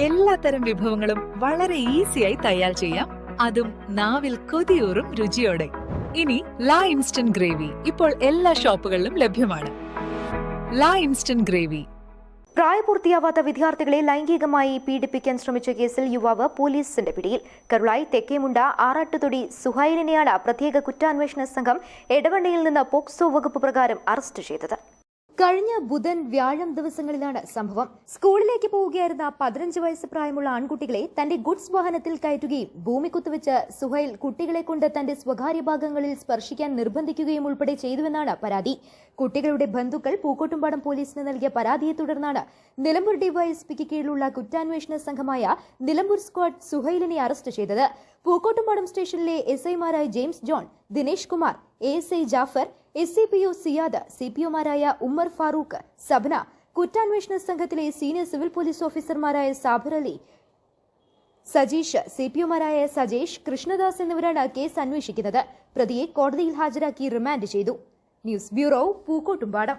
എല്ലാത്തരം വിഭവങ്ങളും വളരെ ഈസിയായി തയ്യാർ ചെയ്യാം. അതും നാവിൽ കൊതിയൂറും രുചിയോടെ. ഇനി ലാ ഇൻസ്റ്റന്റ് ഗ്രേവി ഇപ്പോൾ എല്ലാ ഷോപ്പുകളിലും ലഭ്യമാണ്. ലാ ഇൻസ്റ്റന്റ് ഗ്രേവി. പ്രായപൂർത്തിയാവാത്ത വിദ്യാർത്ഥികളെ ലൈംഗികമായി പീഡിപ്പിക്കാൻ ശ്രമിച്ച കേസിൽ യുവാവ് പോലീസിന്റെ പിടിയിൽ. കരുളായി തെക്കേമുണ്ട ആറാട്ടുതൊടി സുഹൈലിനെയാണ് പ്രത്യേക കുറ്റാന്വേഷണ സംഘം എടവണ്ണയിൽ നിന്ന് പോക്സോ വകുപ്പ് പ്രകാരം അറസ്റ്റ് ചെയ്തത്. കഴിഞ്ഞ ബുധൻ വ്യാഴം ദിവസങ്ങളിലാണ് സംഭവം. സ്കൂളിലേക്ക് പോവുകയായിരുന്ന പതിനഞ്ച് വയസ്സ് പ്രായമുള്ള ആൺകുട്ടികളെ തന്റെ ഗുഡ്സ് വാഹനത്തിൽ കയറ്റുകയും ഭൂമി കുത്തുവെച്ച് സുഹൈൽ കുട്ടികളെ കൊണ്ട് തന്റെ സ്വകാര്യ ഭാഗങ്ങളിൽ സ്പർശിക്കാൻ നിർബന്ധിക്കുകയും ഉൾപ്പെടെ ചെയ്തുവെന്നാണ് പരാതി. കുട്ടികളുടെ ബന്ധുക്കൾ പൂക്കോട്ടുംപാടം പോലീസിന് നൽകിയ പരാതിയെ തുടർന്നാണ് നിലമ്പൂർ ഡിവൈഎസ്പിക്ക് കീഴിലുള്ള കുറ്റാന്വേഷണ സംഘമായ നിലമ്പൂർ സ്ക്വാഡ് സുഹൈലിനെ അറസ്റ്റ് ചെയ്തത്. പൂക്കോട്ടുംപാടം സ്റ്റേഷനിലെ S James John Dinesh Kumar A Jafar S C P O Siyad C P ഒമാരായ Ummer Farooq Sabna കുറ്റാന്വേഷണ സംഘത്തിലെ സീനിയർ സിവിൽ പോലീസ് ഓഫീസർമാരായ സാബർ അലി സജീഷ് സി പി ഒമാരായ സജേഷ് കൃഷ്ണദാസ് എന്നിവരാണ് കേസ് അന്വേഷിക്കുന്നത്. പ്രതിയെ കോടതിയിൽ ഹാജരാക്കി റിമാൻഡ് ചെയ്തു. News bureau Pookkottumpadam.